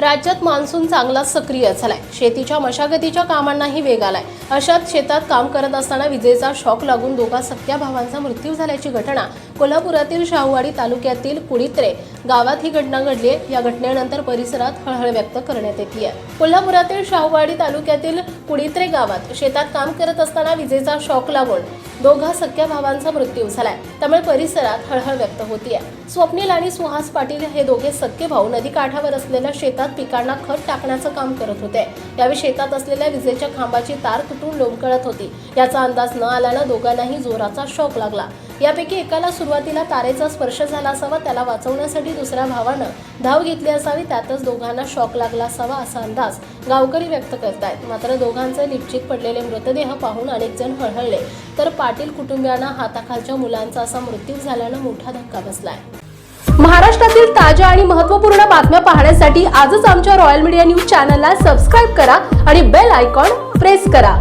राज्यात मान्सून चांगला सक्रिय झालाय. शेतीच्या मशागतीच्या कामांनाही वेग आलाय. अशात शेतात काम करत असताना विजेचा शॉक लागून दोघा सख्या भावांचा मृत्यू झाल्याची घटना कोल्हापुरातील शाहूवाडी तालुक्यातील कुडित्रे गावात ही घटना घडली आहे या घटनेनंतर परिसरात हळहळ व्यक्त करण्यात येते आहे. कोल्हापुरातील शाहूवाडी तालुक्यातील कुडित्रे गावात शेतात काम करत असताना विजेचा शॉक लागून दोघा सख्या भावांचा मृत्यू झालाय. त्यामुळे परिसरात हळहळ व्यक्त होतीये. स्वप्नील आणि सुहास पाटील हे दोघे सख्खे भाऊ नदीकाठावर असलेल्या शेतात पिकांना खत टाकण्याचं काम करत होते. यावेळी शेतात असलेल्या विजेच्या खांबाची तार तुटून लोंबकळत होती. याचा अंदाज न आल्यानं दोघांनाही जोराचा शॉक लागला. यापैकी एकाला सुरुवातीला तारेचा स्पर्श झाला असावा त्याला वाचवण्यासाठी दुसऱ्या भावानं धाव घेतली असावी त्यातच दोघांना शॉक लागला असावा असा अंदाज गावकरी व्यक्त करतायत. मात्र दोघांचे निश्चित पडलेले मृतदेह पाहून अनेक जण हळहळले. तर पाटील कुटुंबियांना हाताखालच्या मुलांचा असा मृत्यू झाल्यानं मोठा धक्का बसलाय. महाराष्ट्रातील ताज्या आणि महत्त्वपूर्ण बातम्या पाहण्यासाठी आजच आमच्या रॉयल मीडिया न्यूज चॅनलला सबस्क्राईब करा आणि बेल आयकॉन प्रेस करा.